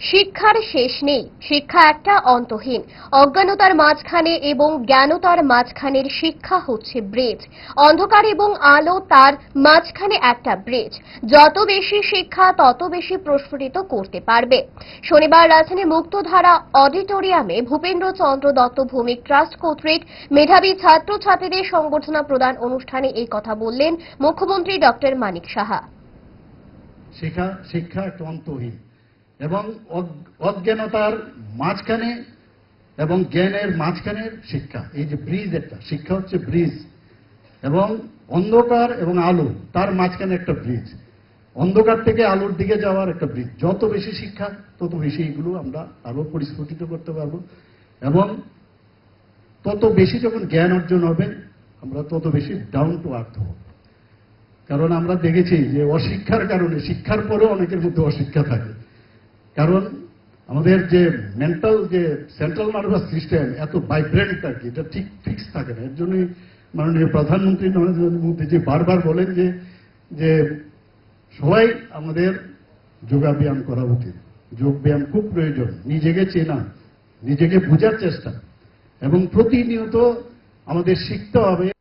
শিক্ষার শেষ নেই, শিক্ষা একটা অন্তহীন। অজ্ঞানতার মাঝখানে এবং জ্ঞানতার মাঝখানের শিক্ষা হচ্ছে ব্রিজ। অন্ধকার এবং আলো তার মাঝখানে একটা ব্রিজ। যত বেশি শিক্ষা, তত বেশি প্রস্ফুটিত করতে পারবে। শনিবার রাজধানী মুক্তধারা অডিটোরিয়ামে ভূপেন্দ্র চন্দ্র দত্ত ভৌমিক ট্রাস্ট কর্তৃক মেধাবী ছাত্রছাত্রীদের সংবর্ধনা প্রদান অনুষ্ঠানে এই কথা বললেন মুখ্যমন্ত্রী ডক্টর মানিক সাহা। শিক্ষা শিক্ষা একটা অন্তহীন। এবং অজ্ঞ- অজ্ঞানতার মাঝখানে এবং জ্ঞানের মাঝখানের শিক্ষা, এই যে ব্রিজ একটা, শিক্ষা হচ্ছে ব্রিজ। এবং অন্ধকার এবং আলো, তার মাঝখানে একটা ব্রিজ। অন্ধকার থেকে আলোর দিকে যাওয়ার একটা ব্রিজ। যত বেশি শিক্ষা, তত বেশি এগুলো আমরা আরও পরিস্ফুটিত করতে পারব। এবং তত বেশি যখন জ্ঞান অর্জন হবে, আমরা তত বেশি ডাউন টু আর্থ হব। কারণ আমরা দেখেছি যে অশিক্ষার কারণে, শিক্ষার পরেও অনেকের মধ্যে অশিক্ষা থাকে। কারণ আমাদের যে মেন্টাল যে সেন্ট্রাল নার্ভাস সিস্টেম এত ভাইব্রেন্ট আর কি, এটা ঠিক ফিক্স থাকে না। এর জন্যই মাননীয় প্রধানমন্ত্রী নরেন্দ্র মোদী যে বারবার বলেন যে যে সবাই আমাদের যোগাব্যায়াম করা উচিত। যোগ ব্যায়াম খুব প্রয়োজন। নিজেকে চেনা, নিজেকে বোঝার চেষ্টা। এবং প্রতিনিয়ত আমাদের শিখতে হবে